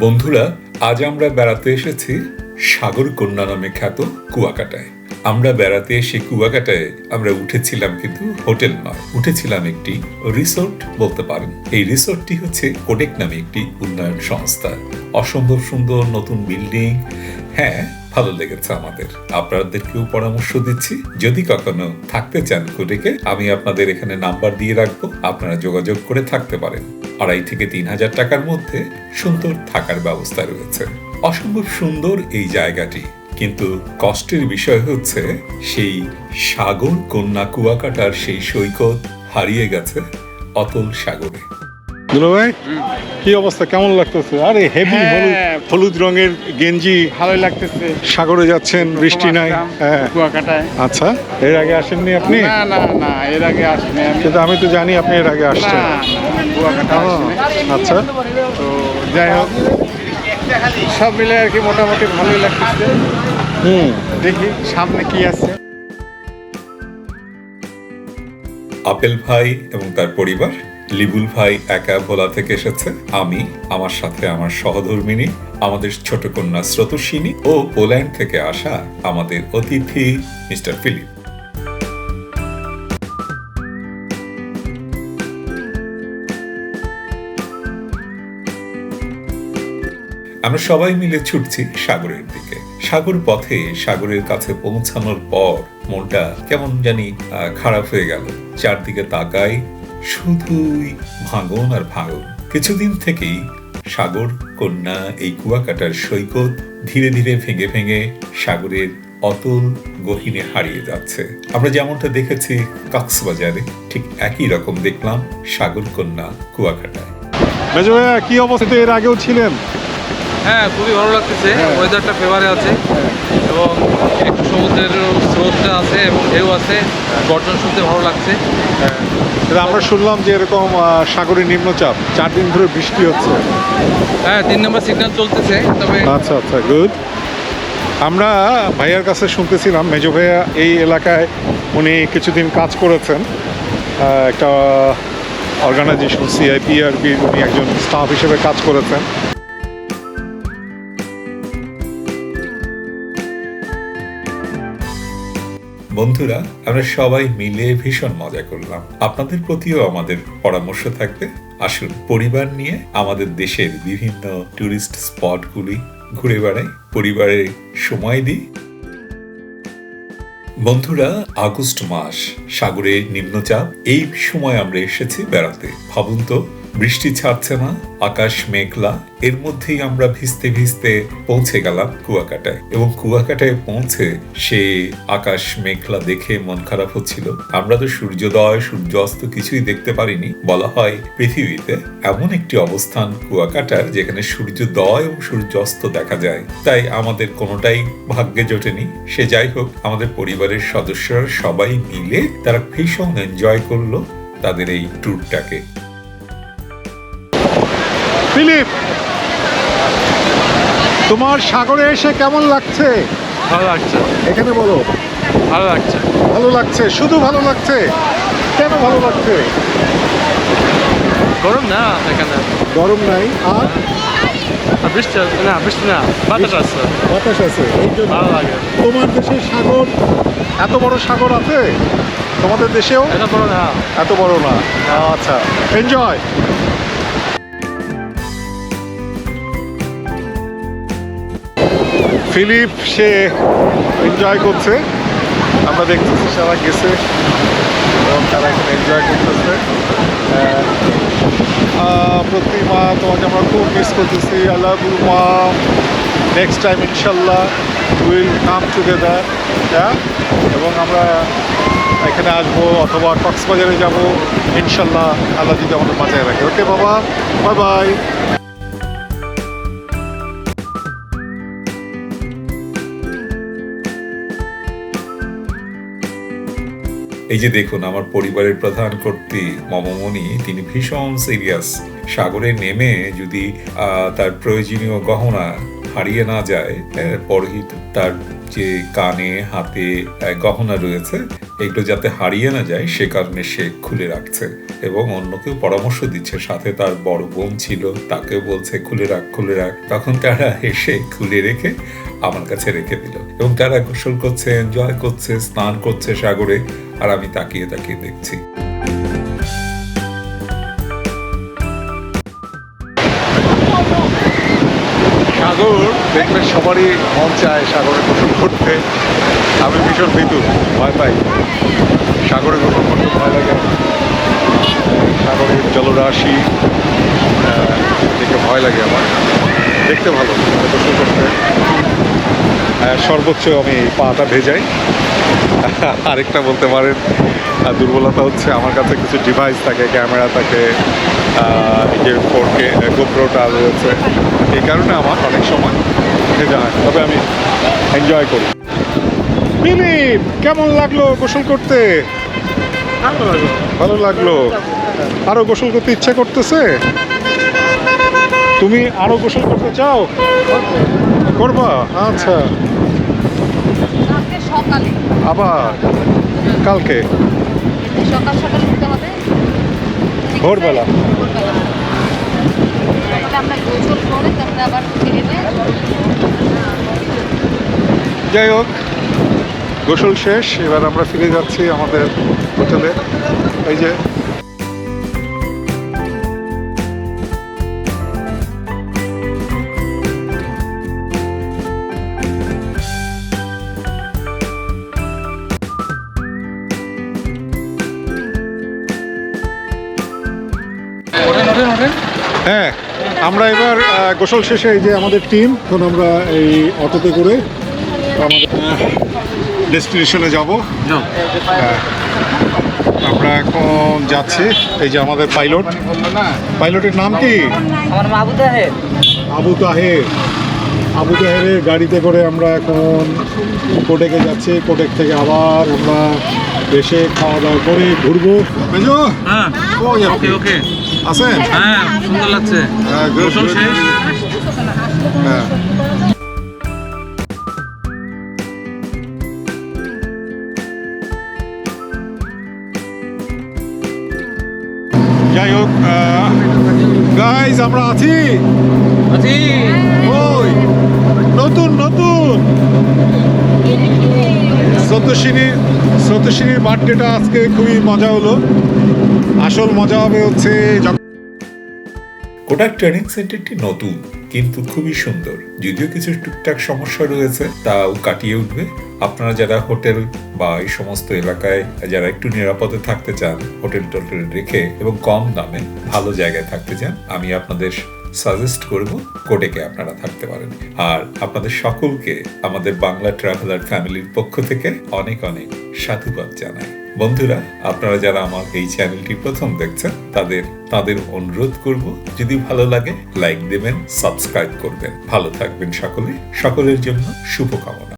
বন্ধুরা, আজ আমরা বেড়াতে এসেছি সাগর কন্যা নামে খ্যাত কুয়াকাটায়। আমরা বেড়াতে এসে কুয়াকাটায় আমরা উঠেছিলাম কিন্তু হোটেল নয়, উঠেছিলাম একটি রিসোর্ট বলতে পারেন। এই রিসোর্টটি হচ্ছে কোডেক নামে একটি উন্নয়ন সংস্থা। অসম্ভব সুন্দর নতুন বিল্ডিং। হ্যাঁ ভালো লেগেছে আমাদের। আপনাদেরকেও পরামর্শ দিচ্ছি। যদি কখনো থাকতে চান কোডেকে, আমি আপনাদের এখানে নাম্বার দিয়ে রাখব। আপনারা যোগাযোগ করে থাকতে পারেন। আড়াই থেকে তিন হাজার টাকার মধ্যে সুন্দর থাকার ব্যবস্থা রয়েছে। অসম্ভব সুন্দর এই জায়গাটি। কিন্তু কষ্টের বিষয় হচ্ছে, সেই সাগর কন্যা কুয়াকাটার সেই সৈকত হারিয়ে গেছে অতল সাগরে। দুলো ভাই কি অবস্থা? কেমন লাগতেছে? আরে হেভি হ্যাঁ। হলুদ রঙের গেঞ্জি। ভালোই লাগতেছে। সাগরে যাচ্ছেন বৃষ্টি নাই। হ্যাঁ। কুয়াকাটায়। আচ্ছা এর আগে আসেননি আপনি? না না না এর আগে আসিনি আমি। কিন্তু আমি তো জানি আপনি এর আগে আসছেন। না, কুয়াকাটা আচ্ছা। তো যাই হোক সব মিলে আর কি মোটামুটি ভালোই লাগতেছে। হুম। দেখি সামনে কি আছে। আপেল ভাই এবং তার পরিবার লিবুল ভাই একা ভোলা থেকে এসেছে। আমি, আমার সাথে আমার সহধর্মিনী, আমাদের ছোট কন্যা স্রোতস্বিনী ও পোল্যান্ড থেকে আসা আমাদের অতিথি, মিস্টার ফিলিপ। আমরা সবাই মিলে ছুটছি সাগরের দিকে। সাগর পথে, সাগরের কাছে পৌঁছানোর পর মনটা কেমন জানি খারাপ হয়ে গেল। চারদিকে তাকাই শুধুই ভাঙন আর ভাঙন। কিছুদিন থেকেই সাগর কন্যা এই কুয়াকাটার সৈকত ধীরে ধীরে ভেঙে ভেঙে সাগরের অতল গহীনে হারিয়ে যাচ্ছে। আমরা যেমনটা দেখেছি কক্সবাজারে ঠিক একই রকম দেখলাম সাগর কন্যা কুয়াকাটায়। মেজো কি অবস্থা এর আগেও ছিলেন? হ্যাঁ খুবই ভালো লাগতেছে। ওয়েদারটা ফেভারে আছে। এবং একটু সমুদ্রের স্রোতটা আছে এবং ঢেউ আছে গর্জন শুনতে ভালো লাগছে। আমরা শুনলাম যে এরকম সাগরের নিম্নচাপ চার দিন ধরে বৃষ্টি হচ্ছে। হ্যাঁ তিন নম্বর সিগন্যাল চলতেছে তবে আচ্ছা আচ্ছা গুড আমরা ভাইয়ার কাছে শুনতেছিলাম মেজো ভাইয়া এই এলাকায় উনি কিছুদিন কাজ করেছেন। একটা অর্গানাইজেশন সিআইপিআরবির উনি একজন স্টাফ হিসেবে কাজ করেছেন। বন্ধুরা, আমরা সবাই মিলে ভীষণ মজা করলাম। আপনাদের প্রতিও আমাদের পরামর্শ থাকবে। আসুন, পরিবার নিয়ে আমাদের দেশের বিভিন্ন টুরিস্ট স্পটগুলি ঘুরে বেড়াই, পরিবারে সময় দিই। বন্ধুরা, আগস্ট মাস, সাগরে নিম্নচাপ, এই সময় আমরা এসেছি বেড়াতে। ভাবুন তো বৃষ্টি ছাড়ছে না, আকাশ মেঘলা। এর মধ্যেই আমরা ভিজতে ভিজতে পৌঁছে গেলাম কুয়াকাটায়। এবং কুয়াকাটায় পৌঁছে সে আকাশ মেঘলা দেখে মন খারাপ হচ্ছিল। আমরা তো সূর্যোদয়, সূর্যাস্ত কিছুই দেখতে পারিনি। বলা হয় পৃথিবীতে এমন একটি অবস্থান কুয়াকাটার যেখানে সূর্যোদয় এবং সূর্যাস্ত দেখা যায়। তাই আমাদের কোনোটাই ভাগ্যে জোটেনি। সে যাই হোক, আমাদের পরিবারের সদস্যরা সবাই মিলে তারা ভীষণ এনজয় করল তাদের এই ট্যুরটাকে ফিলিপ তোমার সাগরে এসে কেমন লাগছে? ভালো লাগছে। এখানে বলো। ভালো লাগছে। ভালো লাগছে শুধু ভালো লাগছে? কেন ভালো লাগছে? গরম না এখানে? গরম নাই আর? বৃষ্টি না বৃষ্টি না বাতাস আছে। বাতাস আছে এই জন্য ভালো লাগে। তোমার দেশে সাগর এত বড় সাগর আছে? তোমাদের দেশেও? এটা বড় না। এত বড় না। আচ্ছা এনজয় ফিলিপ সে এনজয় করছে। আমরা দেখতেছি সারা গেছে এবং তারা এখন এনজয় করতেছে। আহ, প্রতিমা তোমাকে আমরা খুব মিস করতেছি। আল্লাহ মা নেক্সট টাইম ইনশাল্লাহ উইল কাম টুগেদার হ্যাঁ এবং আমরা এখানে আসব অথবা কক্সবাজারে যাব। ইনশাল্লাহ আল্লাহ যদি আমাদের বাঁচায় রাখে। ওকে বাবা বাই বাই এই যে দেখুন, আমার পরিবারের প্রধান কর্তী মমমণি, তিনি ভীষণ সিরিয়াস সাগরে নেমে যদি তার প্রয়োজনীয় গহনা হারিয়ে না যায় পরহিত তার যে কানে, হাতে গহনা রয়েছে, এগুলো যাতে হারিয়ে না যায়, সে কারণে সে খুলে রাখছে এবং অন্যকেও পরামর্শ দিচ্ছে। সাথে তার বড় বোন ছিল তাকে বলছে, খুলে রাখ খুলে রাখ। তখন তারা এসে খুলে রেখে আমার কাছে রেখে দিল এবং তারা গোসল করছে এনজয় করছে, স্নান করছে সাগরে। আর আমি তাকিয়ে তাকিয়ে দেখছি। সাগর, দেখলে সবারই মন চায় সাগরে গোসল করতে আমি ভীষণ ভীতু, ভয় পাই। সাগরে গোসল করতে ভয় লাগে। সাগরের জলরাশি দেখে ভয় লাগে আমার। দেখতে ভালো গোসল করতে সর্বোচ্চ আমি পাটা ভেজাই। আরেকটা বলতে পারেন দুর্বলতা হচ্ছে আমার কাছে কিছু ডিভাইস থাকে ক্যামেরা থাকে এই যে গোপ্রোটা রয়েছে এই কারণে আমার অনেক সময় ভেজা হয় তবে আমি এনজয় করি। মিলিপ কেমন লাগল গোসল করতে? ভালো লাগল। আরও গোসল করতে ইচ্ছা করতেছে? তুমি আরও গোসল করতে চাও? করবা? আচ্ছা। সকালে। আবার? কালকে? সকাল সকাল উঠতে হবে। ভোরবেলা। আমরা গোসল করে তারপরে আবার যাই হোক গোসল শেষ এবার আমরা ফিরে যাচ্ছি আমাদের হোটেলে। এই যে হ্যাঁ আমরা এবার গোসল শেষে এই যে আমাদের টিম এখন আমরা এই অটোতে করে আমাদের ডেস্টিনেশনে যাব। হ্যাঁ। আমরা এখন যাচ্ছি এই যে আমাদের পাইলট পাইলটের নাম কি? আমার মাহবুব তাহের। আবু তাহের। আবু তাহেরের গাড়িতে করে আমরা এখন কোটেকে যাচ্ছি কোটেক থেকে আবার আমরা এসে খাওয়া দাওয়া করে ঘুরবো। হ্যাঁ। ওকে ওকে। আছেন হ্যাঁ সুন্দর লাগছে। হ্যাঁ, গোসল শেষ? হ্যাঁ। যাই হোক গাইজ আমরা আছি। আছি। ওই নতুন নতুন। সত্যশ্রীর সত্যশ্রীর বার্থডেটা আজকে খুবই মজা হলো। আসল মজা হবে হচ্ছে কোটাক ট্রেনিং সেন্টারটি নতুন, কিন্তু খুবই সুন্দর। যদিও কিছু টুকটাক সমস্যা রয়েছে, তাও কাটিয়ে উঠবে। আপনারা যারা হোটেল বা এই সমস্ত এলাকায় যারা একটু নিরাপদে থাকতে চান, হোটেল টোটেল রেখে এবং কম দামে ভালো জায়গায় থাকতে চান, আমি আপনাদের সাজেস্ট করব, কোটেকে আপনারা থাকতে পারেন। আর আপনাদের সকলকে, আমাদের বাংলা ট্রাভেলার ফ্যামিলির পক্ষ থেকে অনেক অনেক সাধুবাদ জানাই। বন্ধুরা, আপনারা যারা আমার এই চ্যানেলটি প্রথম দেখছেন, তাদের তাদের অনুরোধ করব, যদি ভালো লাগে, লাইক দেবেন, সাবস্ক্রাইব করবেন। ভালো থাকবেন সকলে। সকলের জন্য শুভকামনা।